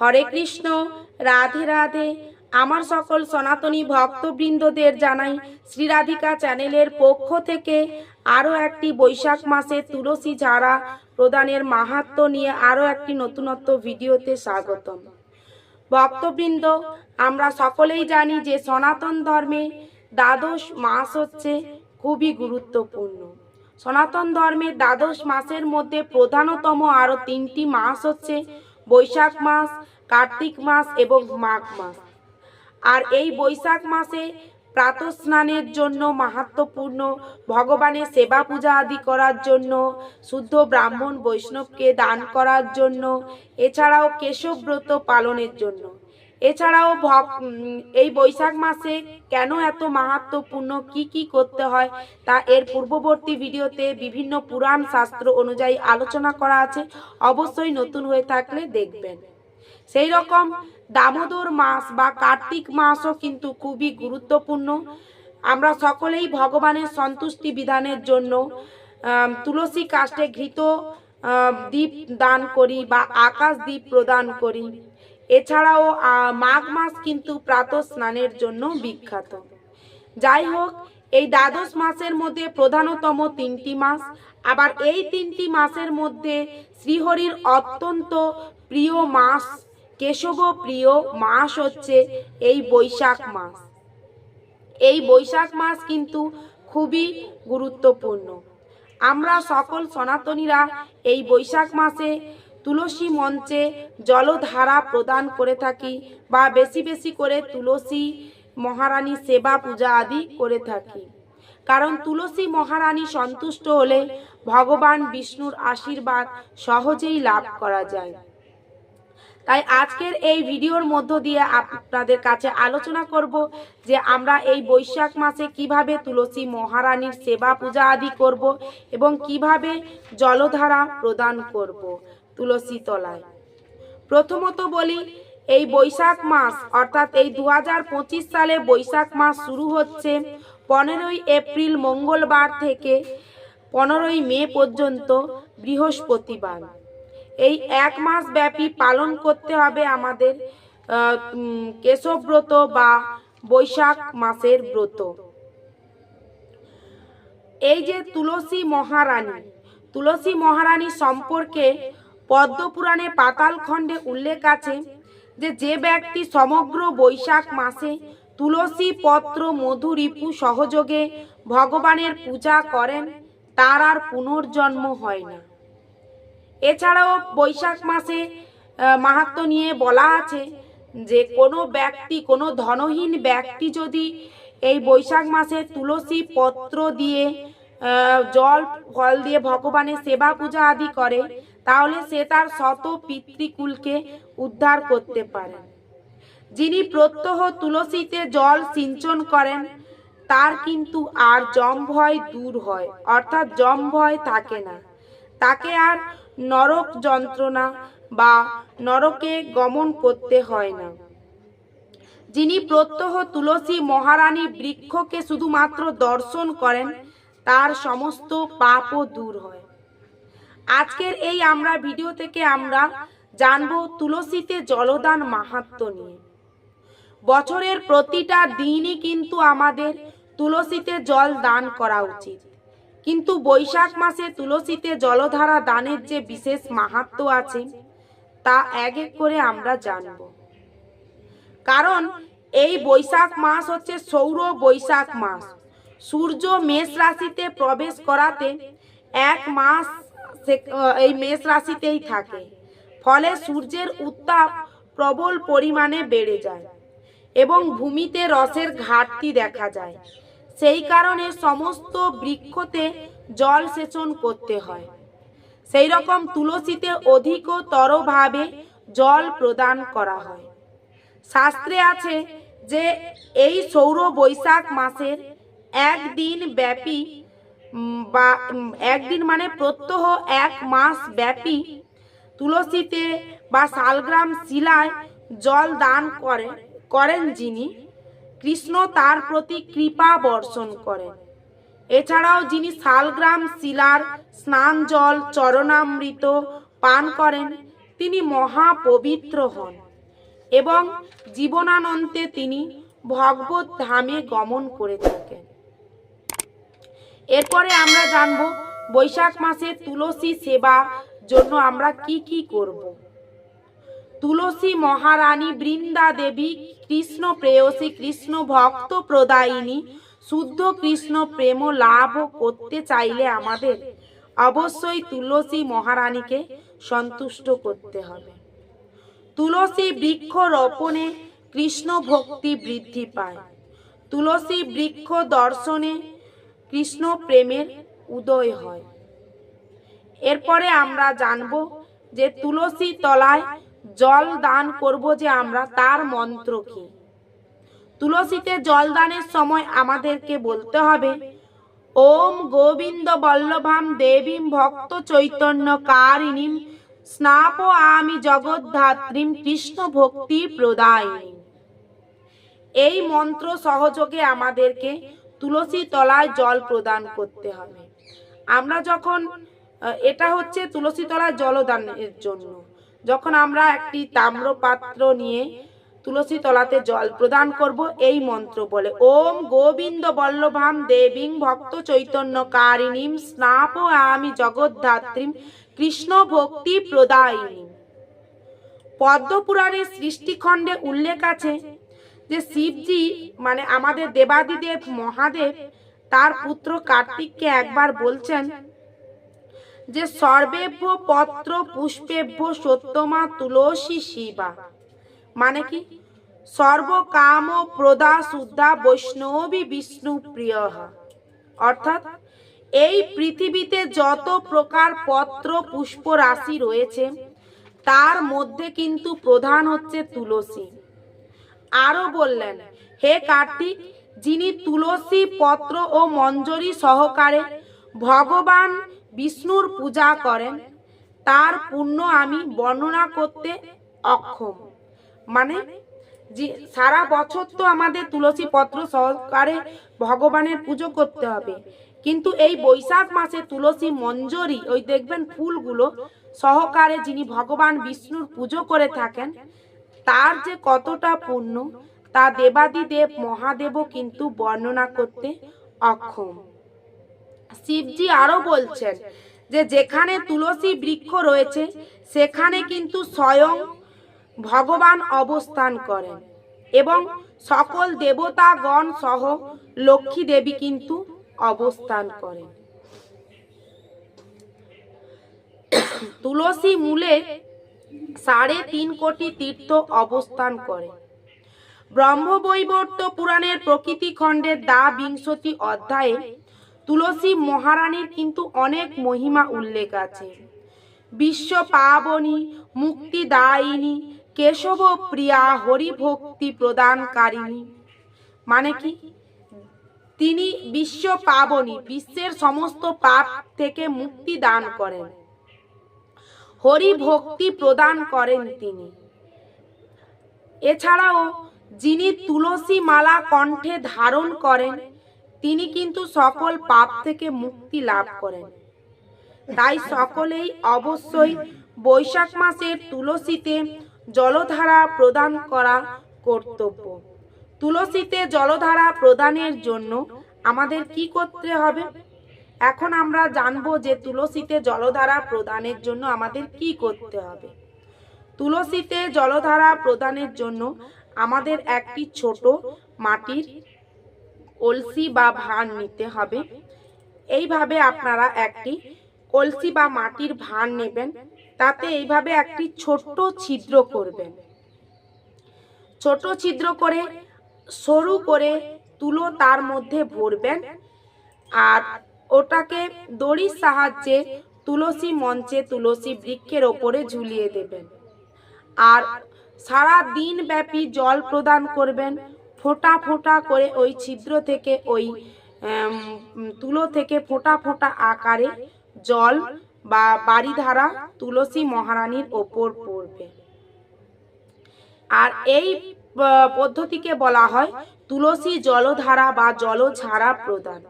হরে কৃষ্ণ, রাধে রাধে। আমার সকল সনাতনী ভক্তবৃন্দদের জানাই শ্রীরাধিকা চ্যানেলের পক্ষ থেকে আরও একটি বৈশাখ মাসে তুলসী ঝাড়া প্রদানের মাহাত্ম নিয়ে আরও একটি নতুনত্ব ভিডিওতে স্বাগতম। ভক্তবৃন্দ, আমরা সকলেই জানি যে সনাতন ধর্মে দ্বাদশ মাস হচ্ছে খুবই গুরুত্বপূর্ণ। সনাতন ধর্মে দ্বাদশ মাসের মধ্যে প্রধানতম আরও তিনটি মাস হচ্ছে বৈশাখ মাস, কার্তিক মাস এবং মাঘ মাস। আর এই বৈশাখ মাসে প্রাতস্নানের জন্য মাহাত্মপূর্ণ ভগবানের সেবা পূজা আদি করার জন্য, শুদ্ধ ব্রাহ্মণ বৈষ্ণবকে দান করার জন্য, এছাড়াও কেশব ব্রত পালনের জন্য। এছাড়াও ভক এই বৈশাখ মাসে কেন এত মাহাত্মপূর্ণ? কি কি করতে হয়? তা এর পূর্ববর্তী ভিডিওতে বিভিন্ন পুরাণ শাস্ত্র অনুযায়ী আলোচনা করা আছে। অবশ্যই নতুন হয়ে থাকলে দেখবেন। সেই রকম দামোদর মাস বা কার্তিক মাসও কিন্তু খুবই গুরুত্বপূর্ণ। আমরা সকলেই ভগবানের সন্তুষ্টি বিধানের জন্য তুলসী কাষ্টে ঘৃত দ্বীপ দান করি বা আকাশ দ্বীপ প্রদান করি। এছাড়াও মাঘ মাস কিন্তু প্রাতঃ স্নানের জন্য বিখ্যাত। যাই হোক, এই দ্বাদশ মাসের মধ্যে প্রধানতম তিনটি মাস। আবার এই তিনটি মাসের মধ্যে শ্রীহরির অত্যন্ত প্রিয় মাস কেশব প্রিয় মাস হচ্ছে এই বৈশাখ মাস। এই বৈশাখ মাস কিন্তু খুবই গুরুত্বপূর্ণ। আমরা সকল সনাতনীরা এই বৈশাখ মাসে তুলসী মঞ্চে জলধারা প্রদান করে থাকি বা বেশি বেশি করে তুলসী মহারানী সেবা পূজা আদি করে থাকি। কারণ তুলসী মহারানী সন্তুষ্ট হলে ভগবান বিষ্ণুর আশীর্বাদ সহজেই লাভ করা যায়। তাই আজকের এই ভিডিওর মধ্য দিয়ে আপনাদের কাছে আলোচনা করব যে আমরা এই বৈশাখ মাসে কীভাবে তুলসী মহারানীর সেবা পূজা আদি করব এবং কীভাবে জলধারা প্রদান করব। তুলসী তলায়। প্রথমত বলি, এই বৈশাখ মাস, অর্থাৎ এই দু হাজার পঁচিশ সালে বৈশাখ মাস শুরু হচ্ছে পনেরোই এপ্রিল মঙ্গলবার থেকে পনেরোই মে পর্যন্ত বৃহস্পতিবার। এই এক মাস ব্যাপী পালন করতে হবে আমাদের কেশবব্রত বা বৈশাখ মাসের ব্রত। এই যে তুলসী মহারানী তুলসী মহারানী সম্পর্কে পদ্মপুরাণে পাতাল খণ্ডে উল্লেখ আছে যে যে ব্যক্তি সমগ্র বৈশাখ মাসে তুলসী, পত্র, মধু, রিপু সহযোগে ভগবানের পূজা করেন, তার আর পুনর্জন্ম হয় না। এছাড়াও বৈশাখ মাসে মাহাত্ম নিয়ে বলা আছে যে কোনো ব্যক্তি, কোনো ধনহীন ব্যক্তি যদি এই বৈশাখ মাসে তুলসী, পত্র দিয়ে জল, ফল দিয়ে ভগবানের সেবা পূজা আদি করে তাহলে সে তার শত পিতৃকুলকে উদ্ধার করতে পারে। যিনি প্রত্যহ তুলসীতে জল সিঞ্চন করেন, তার কিন্তু আর জম ভয় দূর হয়, অর্থাৎ জম ভয় থাকে না। তাকে আর নরক যন্ত্রণা বা নরকে গমন করতে হয় না। যিনি প্রত্যহ তুলসী মহারানী বৃক্ষকে শুধুমাত্র দর্শন করেন, তার সমস্ত পাপও দূর হয়। আজকের এই আমরা ভিডিও থেকে আমরা জানব তুলসীতে জলদান মাহাত্ম নিয়ে। বছরের প্রতিটা দিনই কিন্তু আমাদের তুলসীতে জল দান করা উচিত। কিন্তু বৈশাখ মাসে তুলসীতে জলধারা দানের যে বিশেষ মাহাত্ম আছে, তা এক এক করে আমরা জানব। কারণ এই বৈশাখ মাস হচ্ছে সৌর বৈশাখ মাস। সূর্য মেষ রাশিতে প্রবেশ করাতে এক মাস এই মেষ রাশিতেই থাকে। ফলে সূর্যের উত্তাপ প্রবল পরিমাণে বেড়ে যায় এবং ভূমিতে রসের ঘাটতি দেখা যায়। সেই কারণে সমস্ত বৃক্ষতে জল সেচন করতে হয়। সেই রকম তুলসীতে অধিকতরভাবে জল প্রদান করা হয়। শাস্ত্রে আছে যে, এই সৌর বৈশাখ মাসের একদিন ব্যাপী বা একদিন মানে প্রত্যহ এক মাস ব্যাপী তুলসীতে বা শালগ্রাম শিলায় জল দান করে, করেন যিনি। কৃষ্ণ তার প্রতি কৃপা বর্ষণ করেন। এছাড়াও যিনি শালগ্রাম শিলার স্নান জল চরণামৃত পান করেন, তিনি মহা পবিত্র হন এবং জীবনানন্তে তিনি ভগবত ধামে গমন করে থাকেন। এরপরে আমরা জানব বৈশাখ মাসে তুলসী সেবা জন্য আমরা কি কি করব। তুলসী মহারানী বৃন্দা দেবী, কৃষ্ণ প্রেয়সী, কৃষ্ণ ভক্ত প্রদায়িনী, শুদ্ধ কৃষ্ণ প্রেম লাভ করতে চাইলে আমাদের অবশ্যই তুলসী মহারানীকে সন্তুষ্ট করতে হবে। তুলসী বৃক্ষ রোপণে কৃষ্ণ ভক্তি বৃদ্ধি পায়। তুলসী বৃক্ষ দর্শনে কৃষ্ণ প্রেমের উদয় হয়। এরপরে আমরা জানব যে তুলসী তলায় জল দান করব যে আমরা, তার মন্ত্র কি? তুলসীতে জল দানের সময় আমাদেরকে বলতে হবে, ওম গোবিন্দ বল্লভাম দেবীম ভক্ত চৈতন্য কারিণীম স্নাপ আমি জগদ্ধাত্রীম কৃষ্ণ ভক্তি প্রদায় এই মন্ত্র সহযোগে আমাদেরকে তুলসী তলায় জল প্রদান করতে হবে। আমরা যখন এটা হচ্ছে তুলসী তলায় জলদানের জন্য। যখন আমরা একটি তাম্র পাত্র নিয়ে তুলসী তলাতে জল প্রদান করব, এই মন্ত্র বলে, ওম গোবিন্দ বল্লভাম দেবীং ভক্ত চৈতন্য কারিণীম স্নাপ আমি জগদ্ধাত্রীম কৃষ্ণ ভক্তি প্রদায়িনী পদ্মপুরাণের সৃষ্টিখণ্ডে উল্লেখ আছে যে শিবজি মানে আমাদের দেবাদিদেব মহাদেব, তার পুত্র কার্তিককে একবার বলছেন যে, সর্বেভ্য পত্র পুষ্পেভ্য সত্যমা তুলসী শিবা। মানে কি? সর্বকাম প্রদা শুদ্ধা বৈষ্ণবী বিষ্ণু প্রিয়। অর্থাৎ এই পৃথিবীতে যত প্রকার পত্র পুষ্প রাশি রয়েছে, তার মধ্যে কিন্তু প্রধান হচ্ছে তুলসী। আরও বললেন, হে কার্তিক, যিনি তুলসী পত্র ও মঞ্জরি সহকারে ভগবান বিষ্ণুর পূজা করেন, তার পুণ্য আমি বর্ণনা করতে অক্ষম। মানে যে সারা বছর তো আমাদের তুলসী পত্র সহকারে ভগবানের পুজো করতে হবে। কিন্তু এই বৈশাখ মাসে তুলসী মঞ্জরি, ওই দেখবেন ফুলগুলো সহকারে যিনি ভগবান বিষ্ণুর পুজো করে থাকেন তার যে কতটা পুণ্য, তা দেবাদিদেব মহাদেবও কিন্তু বর্ণনা করতে অক্ষম। শিবজি আরও বলছেন যে, যেখানে তুলসী বৃক্ষ রয়েছে, সেখানে কিন্তু স্বয়ং ভগবান অবস্থান করেন এবং সকল দেবতাগণ সহ লক্ষ্মী দেবী কিন্তু অবস্থান করেন। তুলসী মূলে সাড়ে তিন কোটি তীর্থ অবস্থান করে। ব্রহ্মবৈবর্ত পুরাণের প্রকৃতি খণ্ডের দা বিংশতি অধ্যায়ে তুলসী মহারানীর কিন্তু অনেক মহিমা উল্লেখ আছে। বিশ্ব পাবনী, মুক্তিদায়িনী, কেশব প্রিয়া, হরিভক্তি প্রদানকারিণী। মানে কি? তিনি বিশ্ব পাবনী, বিশ্বের সমস্ত পাপ থেকে মুক্তি দান করেন। হরি ভক্তি প্রদান করেন তিনি। এছাড়াও যিনি তুলসী মালা কণ্ঠে ধারণ করেন, তিনি কিন্তু সকল পাপ থেকে মুক্তি লাভ করেন। তাই সকলেই অবশ্যই বৈশাখ মাসের তুলসীতে জলধারা প্রদান করা কর্তব্য। তুলসীতে জলধারা প্রদানের জন্য আমাদের কি করতে হবে? এখন আমরা জানব যে তুলসীতে জলধারা প্রদানের জন্য আমাদের কি করতে হবে। তুলসীতে জলধারা প্রদানের জন্য আমাদের একটি ছোট মাটির কলসি বা ভান নিতে হবে। এইভাবে আপনারা একটি কলসি বা মাটির ভাঁড় নেবেন, তাতে এইভাবে একটি ছোট্ট ছিদ্র করবেন। ছোট ছিদ্র করে, সরু করে তুলো তার মধ্যে ভরবেন আর ওটাকে দড়ির সাহায্যে তুলসী মঞ্চে তুলসী বৃক্ষের ওপরে ঝুলিয়ে দেবেন। আর সারা দিন ব্যাপী জল প্রদান করবেন। ফোঁটা ফোঁটা করে ওই ছিদ্র থেকে, ওই তুলো থেকে ফোঁটা ফোঁটা আকারে জল বা বাড়িধারা তুলসী মহারানীর ওপর পড়বে। আর এই পদ্ধতিকে বলা হয় তুলসী জলধারা বা জলঝাড়া প্রদান।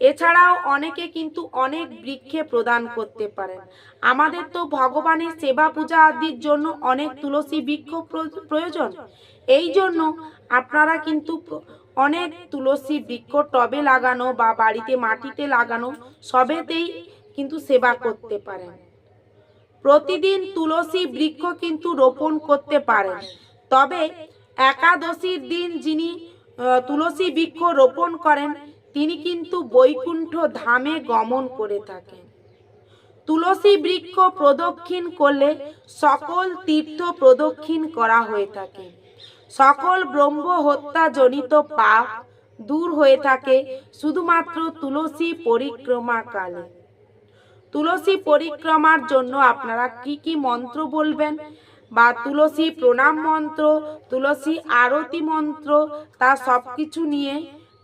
এছাড়াও অনেকে কিন্তু অনেক বৃক্ষে প্রদান করতে পারেন। আমাদের তো ভগবানের সেবা পূজা আদির জন্য অনেক তুলসী বৃক্ষ প্র- প্রয়োজন। এই জন্য আপনারা কিন্তু অনেক তুলসী বৃক্ষ টবে লাগানো বা বাড়িতে মাটিতে লাগানো সবেতেই কিন্তু সেবা করতে পারেন। প্রতিদিন তুলসী বৃক্ষ কিন্তু রোপণ করতে পারেন। তবে একাদশীর দিন যিনি তুলসী বৃক্ষ রোপণ করেন তিনি কিন্তু বৈকুণ্ঠ ধামে গমন করে থাকেন। তুলসী বৃক্ষ প্রদক্ষিণ করলে সকল তীর্থ প্রদক্ষিণ করা হয়ে থাকে। সকল ব্রহ্ম হত্যা জনিত পাপ দূর হয়ে থাকে শুধুমাত্র তুলসী পরিক্রমা কালে। তুলসী পরিক্রমার জন্য আপনারা কি কি মন্ত্র বলবেন? বা তুলসী প্রণাম মন্ত্র, তুলসী আরতি মন্ত্র, তা সব কিছু নিয়ে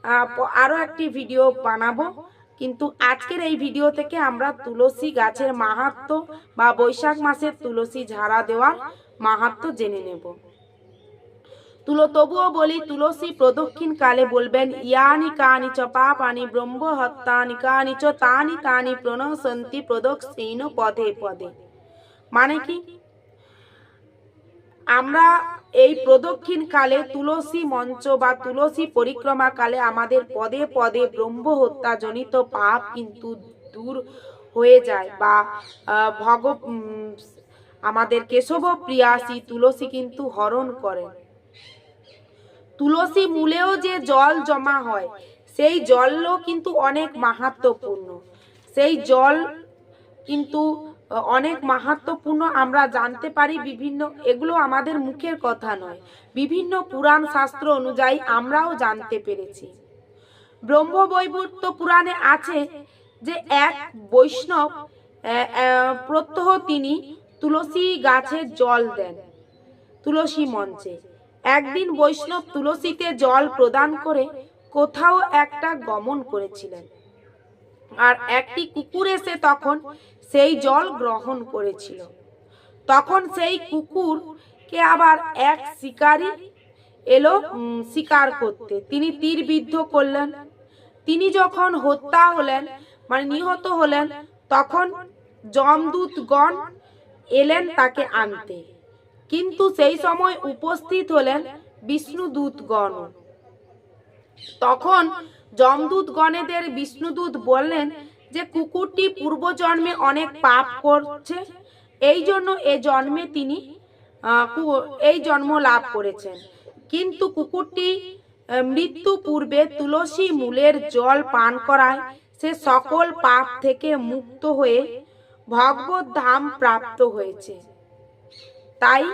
আহ, প- আরও একটি ভিডিও বানাবো। কিন্তু আজকের এই ভিডিও থেকে আমরা তুলসী গাছের মাহাত্ম বা বৈশাখ মাসের তুলসী ঝাড়া দেওয়ার মাহাত্ম জেনে নেব। তুলো তবুও বলি তুলসী প্রদক্ষিণ কালে বলবেন ইয়ানি কানি চ পাপানি ব্রহ্ম হত্যানি কানি চ তানি তানি প্রণসন্তি প্রদক্ষিণ পদে পদে। মানে কি? আমরা এই প্রদক্ষিণ কালে তুলসী মঞ্চ বা তুলসী পরিক্রমা কালে আমাদের পদে পদে ব্রহ্ম হত্যাজনিত পাপ কিন্তু দূর হয়ে যায় বা ভগ আমাদের কেশব প্রিয়াসী তুলসী কিন্তু হরণ করেন। তুলসী মূলেও যে জল জমা হয়, সেই জলও কিন্তু অনেক মাহাত্মপূর্ণ। সেই জল কিন্তু অনেক মাহাত্মপূর্ণ আমরা জানতে পারি বিভিন্ন, এগুলো আমাদের মুখের কথা নয়। বিভিন্ন পুরাণ শাস্ত্র অনুযায়ী আমরাও জানতে পেরেছি। ব্রহ্মবৈবর্ত পুরাণে আছে যে এক বৈষ্ণব প্রত্যহ তিনি তুলসী গাছে জল দেন, তুলসী মঞ্চে। একদিন বৈষ্ণব তুলসীতে জল প্রদান করে কোথাও একটা গমন করেছিলেন। আর একটি কুকুর এসে তখন সেই জল গ্রহণ করেছিল। তখন সেই কুকুরকে আবার এক শিকারি এলো শিকার করতে। তিনি তীর বিদ্ধ করলেন। তিনি যখন হত্যা হলেন মানে নিহত হলেন, তখন যমদূতগণ এলেন তাকে আনতে। কিন্তু সেই সময় উপস্থিত হলেন বিষ্ণুদূতগণ। তখন যমদূত গণেদের বিষ্ণুদূত বললেন যে কুকুরটি পূর্বজন্মে অনেক পাপ করছে, এই জন্য এ জন্মে তিনি এই জন্ম লাভ করেছেন। কিন্তু কুকুরটি মৃত্যু পূর্বে তুলসী মূলের জল পান করায় সে সকল পাপ থেকে মুক্ত হয়ে ভগবত ধাম প্রাপ্ত হয়েছে। তাই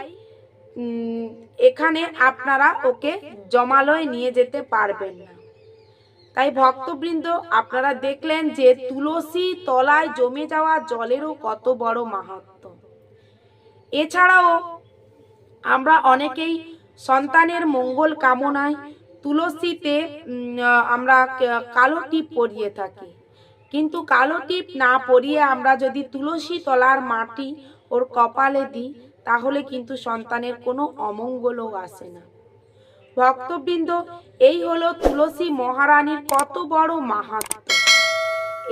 এখানে আপনারা ওকে জমালয়ে নিয়ে যেতে পারবেন না। তাই ভক্তবৃন্দ, আপনারা দেখলেন যে তুলসী তলায় জমে যাওয়া জলেরও কত বড় মাহাত্ম। এছাড়াও আমরা অনেকেই সন্তানের মঙ্গল কামনায় তুলসীতে আমরা কালো টিপ পরিয়ে থাকি। কিন্তু কালো টিপ না পরিয়ে আমরা যদি তুলসী তলার মাটি ওর কপালে দিই, তাহলে কিন্তু সন্তানের কোনো অমঙ্গলও আসে না। ভক্তবৃন্দ, এই হলো তুলসী মহারানীর কত বড় মাহাত্ম।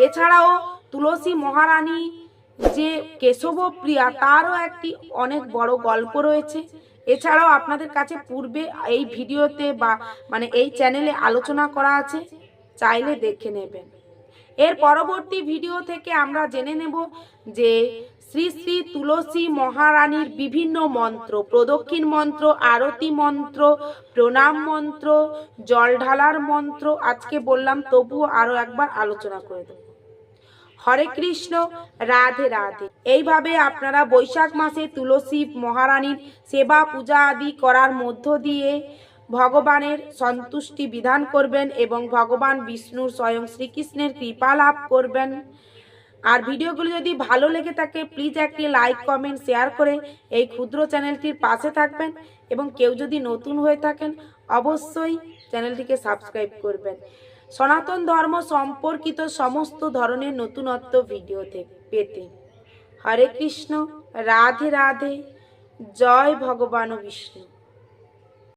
এছাড়াও তুলসী মহারানী যে কেশব প্রিয়া তারও একটি অনেক বড় গল্প রয়েছে। এছাড়াও আপনাদের কাছে পূর্বে এই ভিডিওতে বা মানে এই চ্যানেলে আলোচনা করা আছে, চাইলে দেখে নেবেন। এর পরবর্তী ভিডিও থেকে আমরা জেনে নেব যে শ্রী শ্রী তুলসী মহারানীর বিভিন্ন মন্ত্র, প্রদক্ষিণ মন্ত্র, আরতি মন্ত্র, প্রণাম মন্ত্র, জল ঢালার মন্ত্র, আজকে বললাম তবুও আরও একবার আলোচনা করে দেব। হরে কৃষ্ণ, রাধে রাধে। এইভাবে আপনারা বৈশাখ মাসে তুলসী মহারানীর সেবা পূজা আদি করার মধ্য দিয়ে ভগবানের সন্তুষ্টি বিধান করবেন এবং ভগবান বিষ্ণুর স্বয়ং শ্রীকৃষ্ণের কৃপা লাভ করবেন। আর ভিডিওগুলো যদি ভালো লেগে থাকে প্লিজ একটি লাইক কমেন্ট শেয়ার করে এই ক্ষুদ্র চ্যানেলটির পাশে থাকবেন এবং কেউ যদি নতুন হয়ে থাকেন, অবশ্যই চ্যানেলটিকে সাবস্ক্রাইব করবেন। সনাতন ধর্ম সম্পর্কিত সমস্ত ধরনের নতুনত্ব ভিডিও থেকে পেতে হরে কৃষ্ণ, রাধে রাধে, জয় ভগবান বিষ্ণু।